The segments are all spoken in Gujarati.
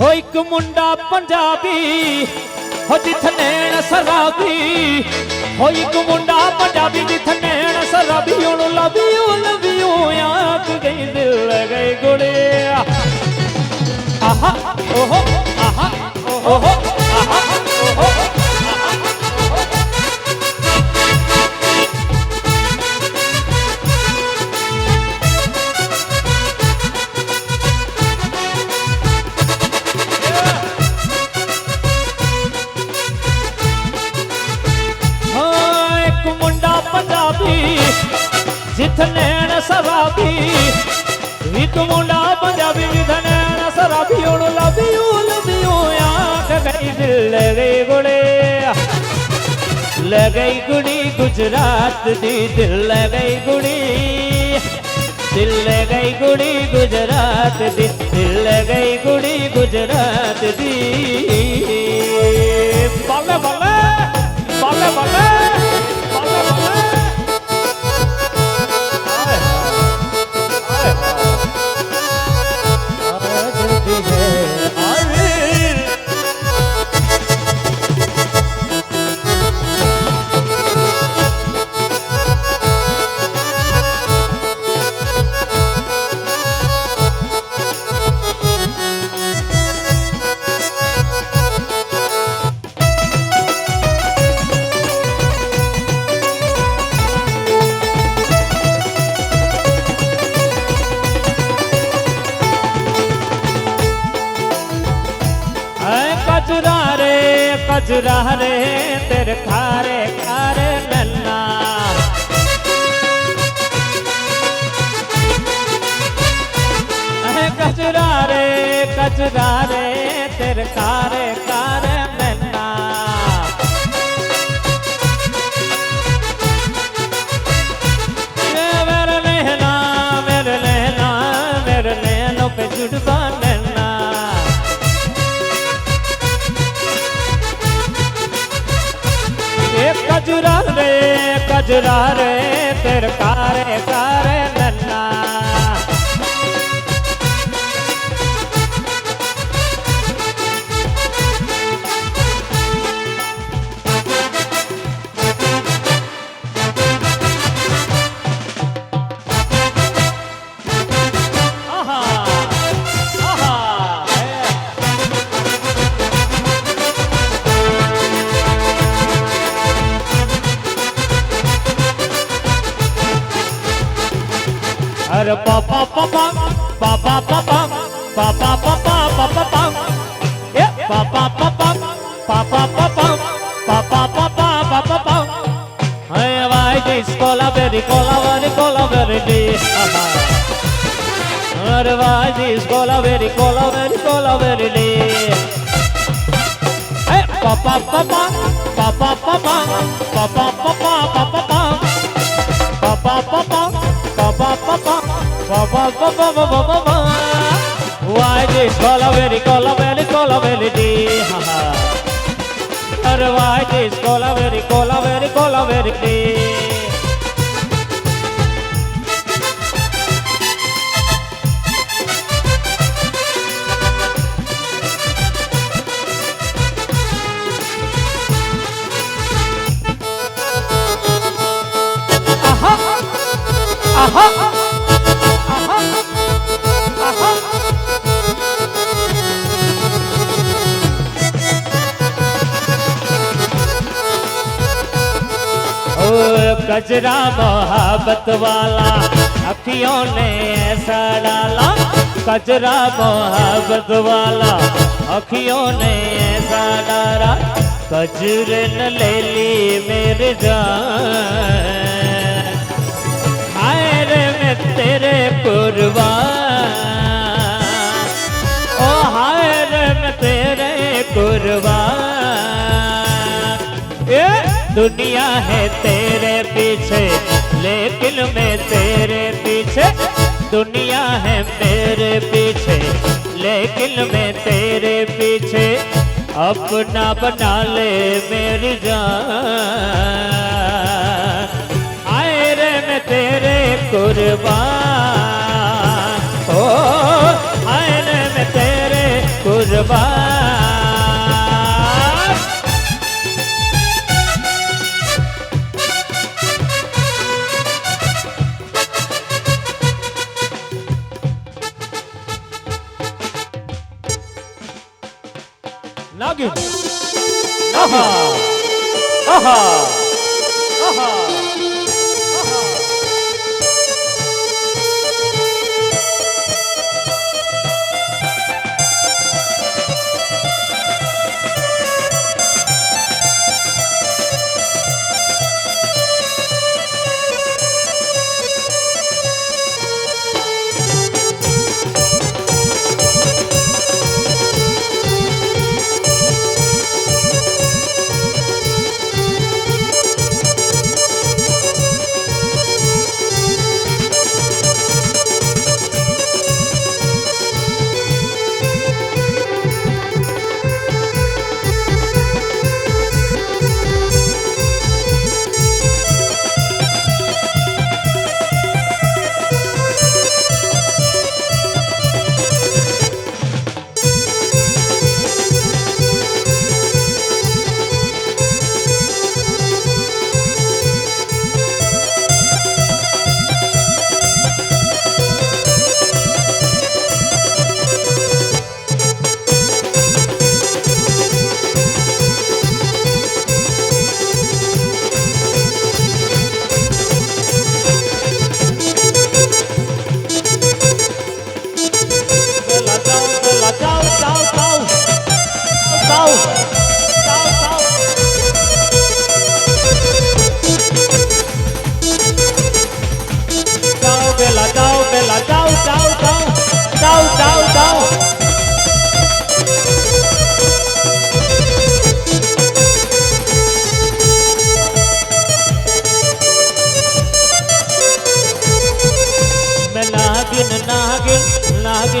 ਹੋ ਇੱਕ ਮੁੰਡਾ ਪੰਜਾਬੀ, ਹੋ ਜਿੱਥ ਨੈਣ ਸਰਾਬੀ। ਹੋ ਇੱਕ ਮੁੰਡਾ ਪੰਜਾਬੀ, ਜਿੱਥ ਨੈਣ ਸਰਾਬੀ। ਉਹਨੂੰ ਲਵਿਓ ਲਵਿਓ ਆਖ ਗਈ, ਦਿਲ ਗਏ ਗੁੜੇ। ਆਹਾ, ਓਹੋ ਆਹਾ ਓਹੋ ਆਹਾ, ਓਹੋ। વિધનેણ સરાબી રીત મુંડા પંજાબી વિધનેણ સરાબી ઓળું લબિયું લબિયું આંખ ગઈ દિલ રે ગોળે. લગઈ ગુડી ગુજરાત દી દિલ લગઈ ગુડી દિલ લગઈ ગુડી ગુજરાત દી દિલ લગઈ ગુડી ગુજરાત દી ભલે ભલે ભલે ભલે. गुजरा रे तेरे खारे मजरा रे तेरकारे very cola very day? Why this cola very cola very cola very day? Hey, pa pa pa pa pa pa pa pa pa pa pa pa pa pa pa Why this cola very cola very cola very day why this cola very cola very cola very day कजरा मोहब्बत वाला, अखियों ने ऐसा डाला। कजरा मोहब्बत वाला, अखियों ने ऐसा डाला। कजर न ले ली मेरे जान। तेरे कुर्बान। ओ हाय रे मैं तेरे कुर्बान। ये दुनिया है तेरे पीछे, लेकिन मैं तेरे पीछे। दुनिया है मेरे पीछे, लेकिन मैं तेरे पीछे। अपना बना ले मेरी जान। तेरे कुर्बान ओ आए रे मैं तेरे कुर्बान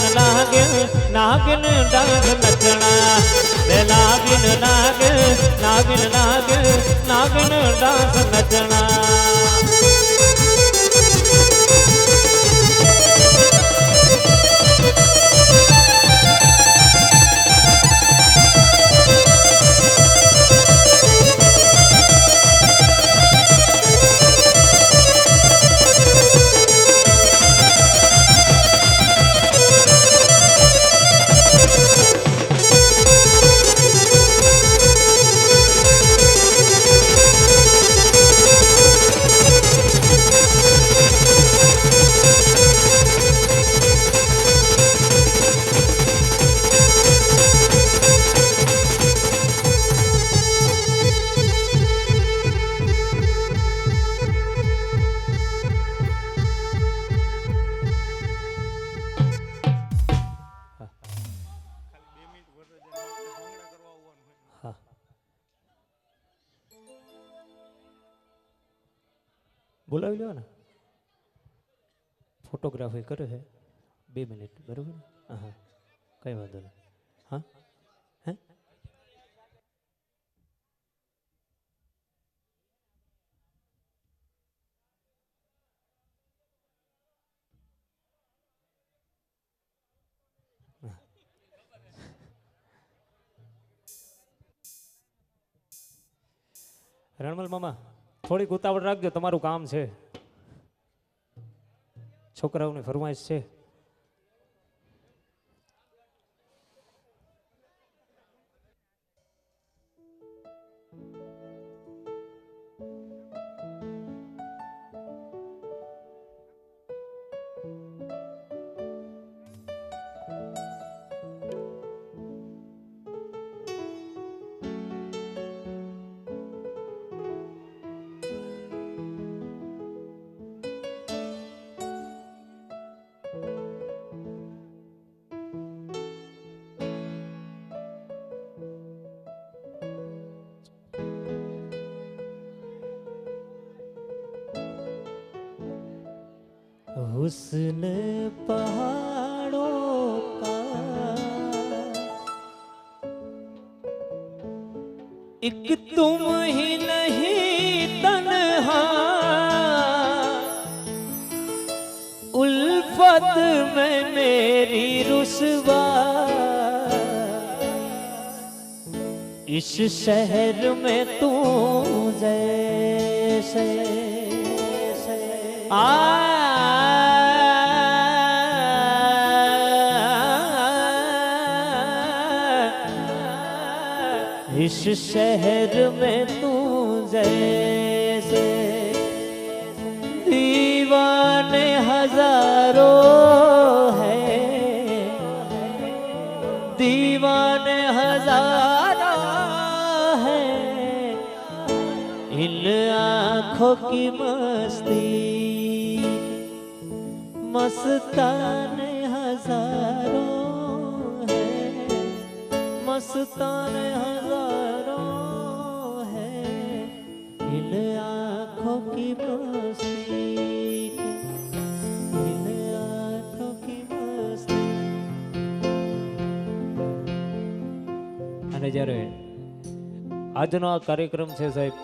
ડાંગ લાગે નાગિન ડાંગ નચણા વેલા બિન નાગ નાગિન નાગ નાગિન ડાંગ નચણા બોલાવી લો ને. ફોટોગ્રાફી કરે છે. બે મિનિટ બરોબર? ને હા હા. કંઈ વાંધો નહીં. હા? હે? રણમલ મામા થોડીક ઉતાવળ રાખજો તમારું કામ છે. છોકરાઓની ફરમાઈશ છે. हुस्न पहाड़ों का एक तुम ही नहीं तन्हा उल्फत में मेरी रुसवा इस शहर में तू जैसे आ इस शहर में तू जैसे दीवाने हज़ारों है। दीवाने हज़ारों है। इन आँखों की मस्ती, मस्ताने हज़ारों है। मस्ताने हज़ारों અને જ્યારે આજનો આ કાર્યક્રમ છે સાહેબ,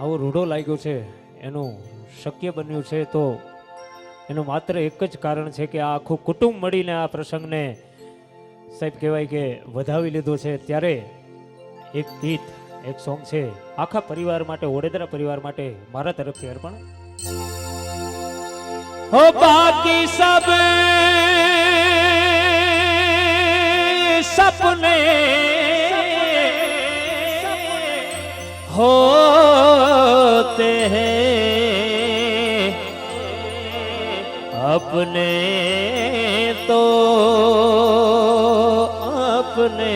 આવો રૂઢો લાગ્યો છે, એનું શક્ય બન્યું છે, તો એનું માત્ર એક જ કારણ છે કે આ આખું કુટુંબ મળીને આ પ્રસંગને સાહેબ કહેવાય કે વધાવી લીધો છે. ત્યારે એક ગીત, એક સોંગ છે, આખા પરિવાર માટે ઓડેદરા પરિવાર માટે મારા તરફથી અર્પણ. બાકી સબ सपने होते हैं अपने तो अपने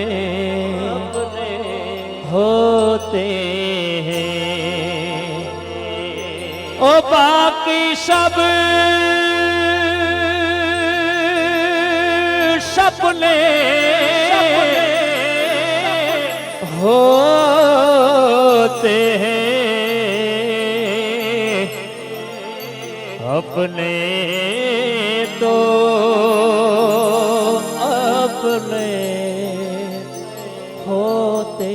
होते हैं ओ बाकी सब सपने આપને તો આપને હોતે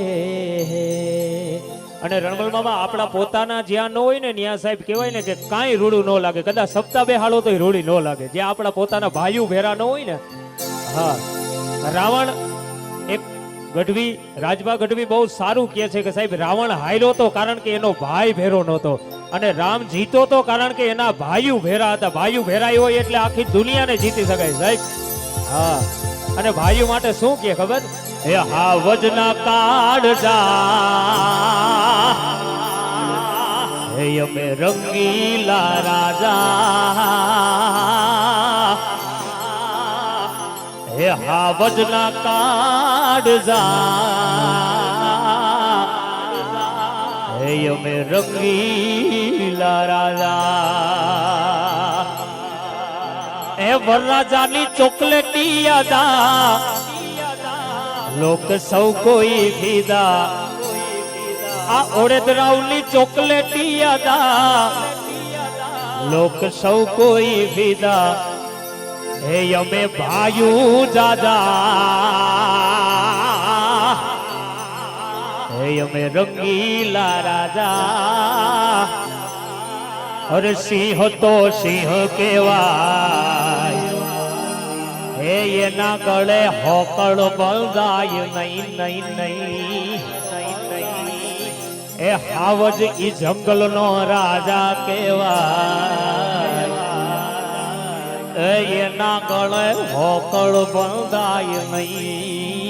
અને રણમલ મામા આપણા પોતાના જ્યાં ન હોય ને ત્યાં સાહેબ કહેવાય ને કે કાંઈ રૂડું ન લાગે. કદાચ સપ્તાહ બે હાલો તો રૂડી ન લાગે. જે આપણા પોતાના ભાઈઓ ભેરા ન હોય ને, હા. રાવણ એક ગઢવી, રાજભા ગઢવી બહુ સારું કહે છે કે સાહેબ, રાવણ હાર્યો તો કારણ કે એનો ભાઈ ભેરો નહોતો. અને રામ જીતો તો કારણ કે એના ભાઈઓ ભેરા હતા. ભાઈઓ ભેરાઈ હોય એટલે આખી દુનિયાને જીતી શકાય, સાહેબ. હા. અને ભાઈઓ માટે શું કે ખબર? હે હા, વજના કાળજા હે અમે રંગીલા રાજા. હે હા, વજના કાળજા હે અમે રંગીલા રાજા એ વરરાજાની ચોકલેટી યાદા. લોક સૌ કોઈ ફીદા આ ઓડેદરાવની ચોકલેટી યાદા. લોક સૌ કોઈ ફીદા હે અમે ભાયું દાદા. હે અમે રંગીલા રાજા. હર સિંહ તો સિંહ કેવાય હે એના ગળે હોકળ બળદાય નહીં નહીં નહીં. એ હાવજ ઈ જંગલનો રાજા કેવાય એના ગળે હોકળ બંધાય નહીં.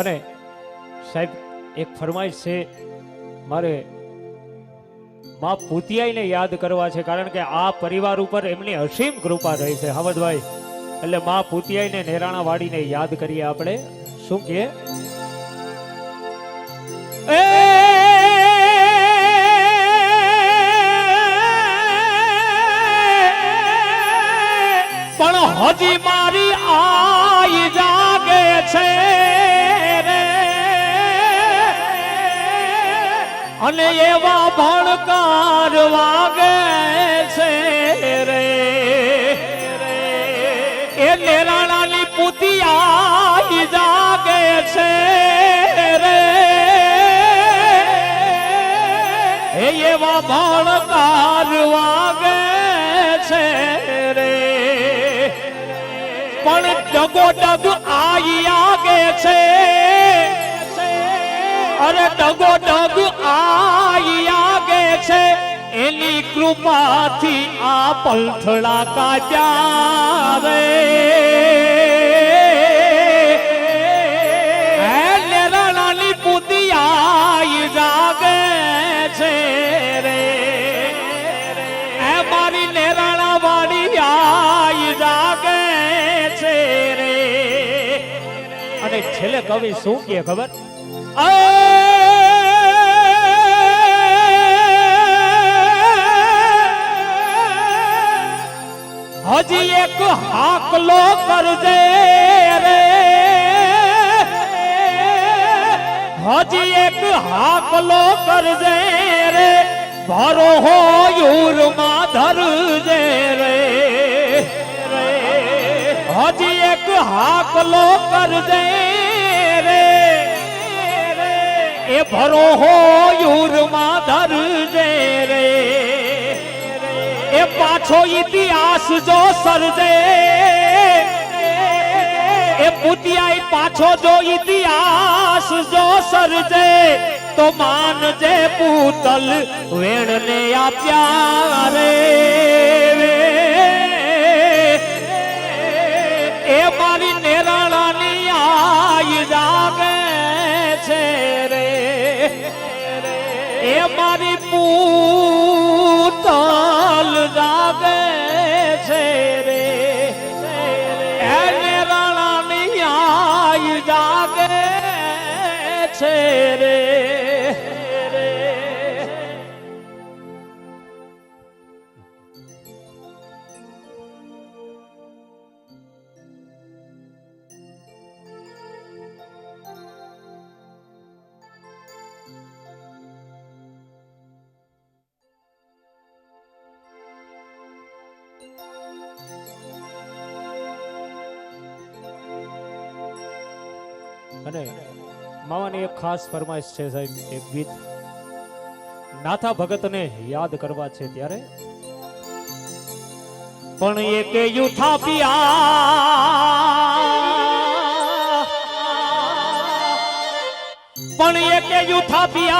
અને સાહેબ, એક ફરમાઈશ છે, મારે મા પૂતિયાઈને યાદ કરવા છે, કારણ કે આ પરિવાર ઉપર એમની અસીમ કૃપા રહી છે હમદભાઈ એટલે મા પૂતિયાઈને નેરાણા વાડીને યાદ કરીએ આપણે. શું કહે પણ હજી મારી અને એવા ભણકાર વાગે છે રે. એ નેરાણાની પૂતી આઈ જાગે છે રે. એ એવા ભણકાર વાગે છે રે. પણ ડગો ડગ આઈ આગે છે અરે ડગો ડગ આઈ આગે છે. એની કૃપાથી આ પલથડા કાપ્યા રે પુતિયાઈ જાગે છે રે. હે મારી નેરાણા જાગે છે અને છેલ્લે કવિ શું કહે ખબર? હજી એક હાકલો કરજે રે. હજી એક હાકલો કરજે રે. ભરો હો યુરમાં ધરજે રે હજી એક હાકલો કરજે રે એ ભરો હો યુરમાં ધરજે રે. પાછો ઇતિહાસ જો સર્જે, એ પુતિયાઈ પાછો જો ઇતિહાસ જો સર્જે, તો માનજે પૂતલ વેણને આપ્યા રે. અને માવાની એક ખાસ ફરમાઈશ છે સાહેબ, એક ગીત. નાથા ભગતને યાદ કરવા છે ત્યારે. પણ એક યુથા પિયા. પણ એક યુથા પિયા.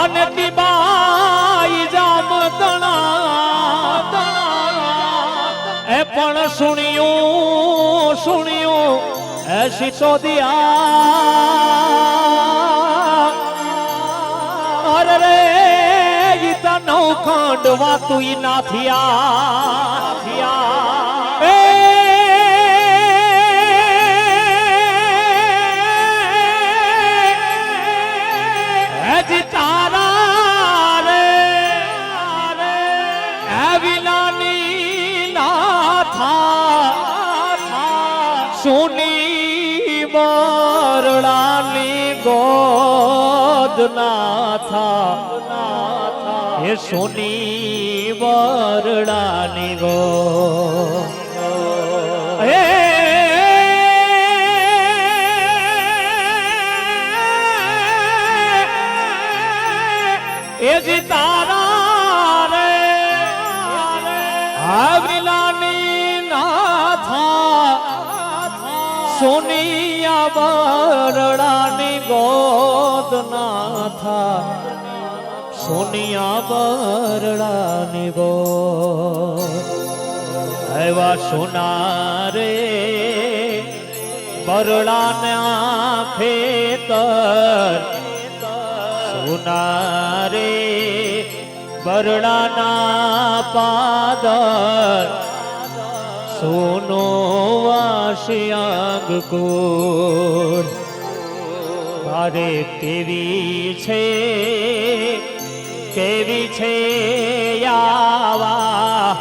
અને તીબાઈ જામ એ પણ સુણ્યું સુણ્યું એ સિસોદિયા. અરે ગીતા તો નવ ખંડ વાતું ઈ ગોદ ના થા હે સોની મરડાની ગો હે એ જી તારા રે. હાવિલાની ના સોનિયા ગોદ ના થા સોનિયા બરડા નિવો એવા સોના રે બરડાના ખેતર સોના રે બરડાના પાદર. સોનો વાશિયાંગ કોર મારે કેવી છે? કેવી છે યાવા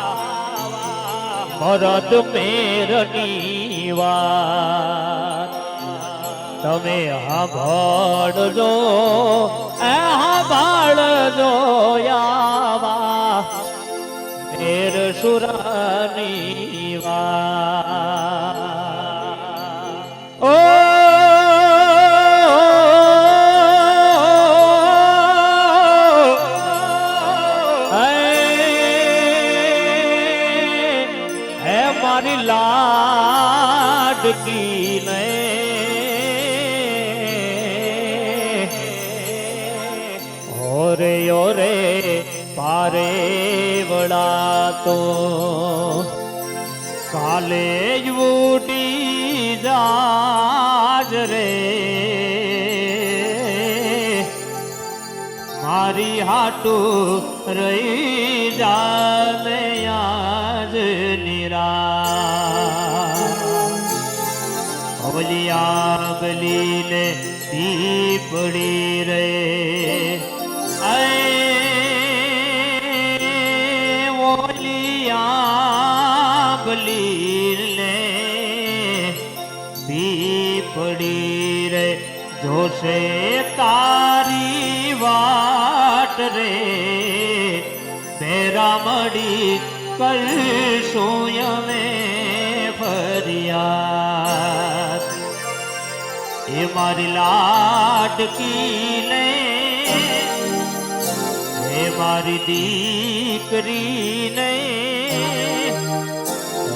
મરદ મેરની વાત. તમે સાંભળજો એ સાંભળજો યાવા મેર સુરાની વાત. વળાતો કાલે જ ઉડી જાજ રે. મારી હાટુ રહી જાને આજ નિરા અવલિયા બલીને પીપડી રે મળી કરશું અમે ફરિયાદ. એ મારી લાડકી લે હે મારી દીકરી ને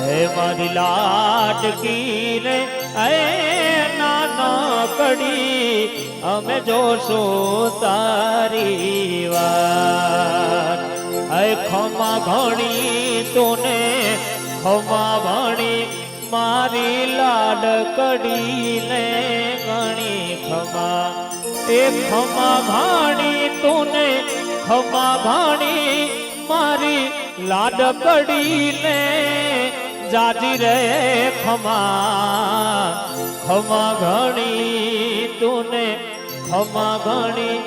હે મારી લાડકી ને હે નાના પડી અમે જોશું તારી વાત. હે ખમા ઘણી તુને, ખમા ભણી મારી લાડ કડીને ગણી ખમા. એ ખમા ઘાણી તોને, ખમા ઘાણી મારી લાડ કડીને જાજી રે ખમા. ખમા ઘણી તુને, ખમા ઘણી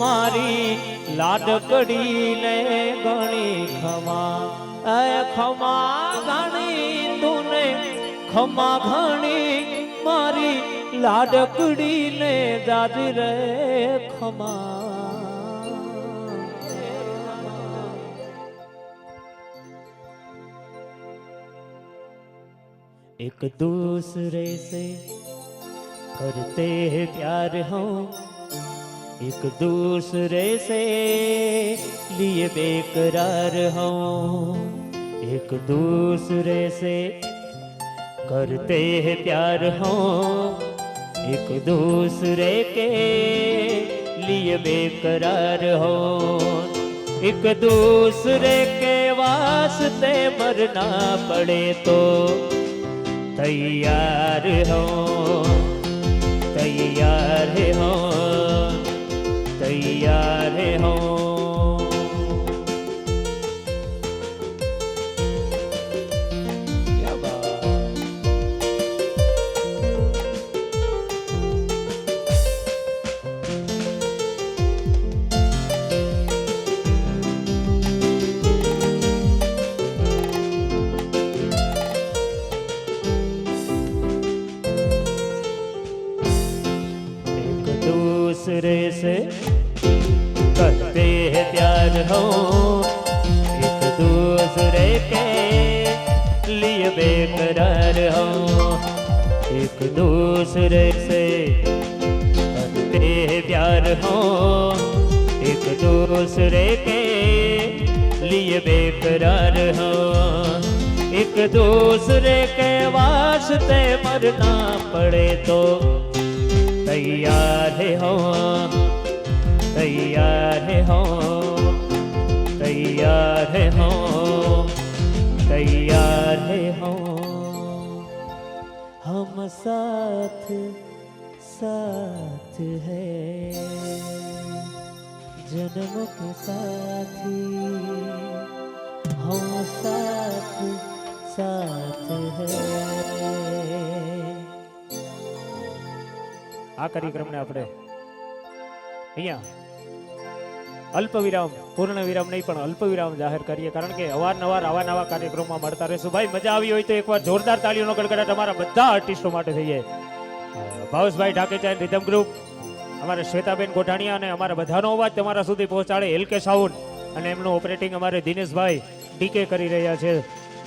મારી લાડ કડીને ગણી ખમા એ ખમા ઘણી તુને ખમા ઘણી મારી લાડકડીને જાજી રે ખમા एक दूसरे से करते हैं प्यार हम एक दूसरे से लिए बेकरार हम एक दूसरे से करते हैं प्यार हम एक दूसरे के लिए बेकरार हो। एक दूसरे के वास्ते मरना पड़े तो तैयार हो। तैयार हो। तैयार हो हो एक दूसरे के लिए बेकरार हो एक दूसरे से करते हैं प्यार हो एक दूसरे के लिए बेकरार हो एक दूसरे के वास्ते मरना पड़े तो तैयार है हो तैयार है हो तैयार है हो तैयार है हो हम साथ साथ है जन्म के साथी हम साथ साथ है આ કાર્યક્રમને આપણે અહીંયા અલ્પ વિરામ પૂર્ણ વિરામ નહીં, પણ અલ્પ વિરામ જાહેર કરીએ. કારણ કે અવારનવાર આવા નવા કાર્યક્રમમાં મળતા રહેશું. ભાઈ, મજા આવી હોય તો એકવાર જોરદાર તાળીઓનો ગડગડાટ અમારા બધા આર્ટિસ્ટો માટે થઈ જાય ભાવેશભાઈ ઢાકેચા રિધમ ગ્રુપ અમારા શ્વેતાબેન ગોઠાણીયા અને અમારા બધાનો અવાજ તમારા સુધી પહોંચાડે. એલકે સાઉન્ડ અને એમનું ઓપરેટિંગ અમારે દિનેશભાઈ ડીકે કરી રહ્યા છે.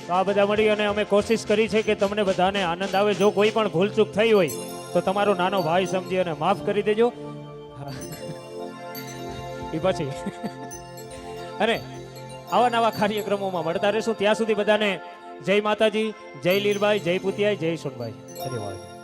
તો આ બધા મળી અને અમે કોશિશ કરી છે કે તમને બધાને આનંદ આવે. જો કોઈ પણ ભૂલચૂક થઈ હોય તો તમારો નાનો ભાઈ સમજી અને માફ કરી દેજો. એ પછી. અને આવા નવા કાર્યક્રમોમાં મળતા રહેશું. ત્યાં સુધી બધાને જય માતાજી, જય લીલભાઈ, જય પુતિયાઈ, જય સોનભાઈ. ધન્યવાદ.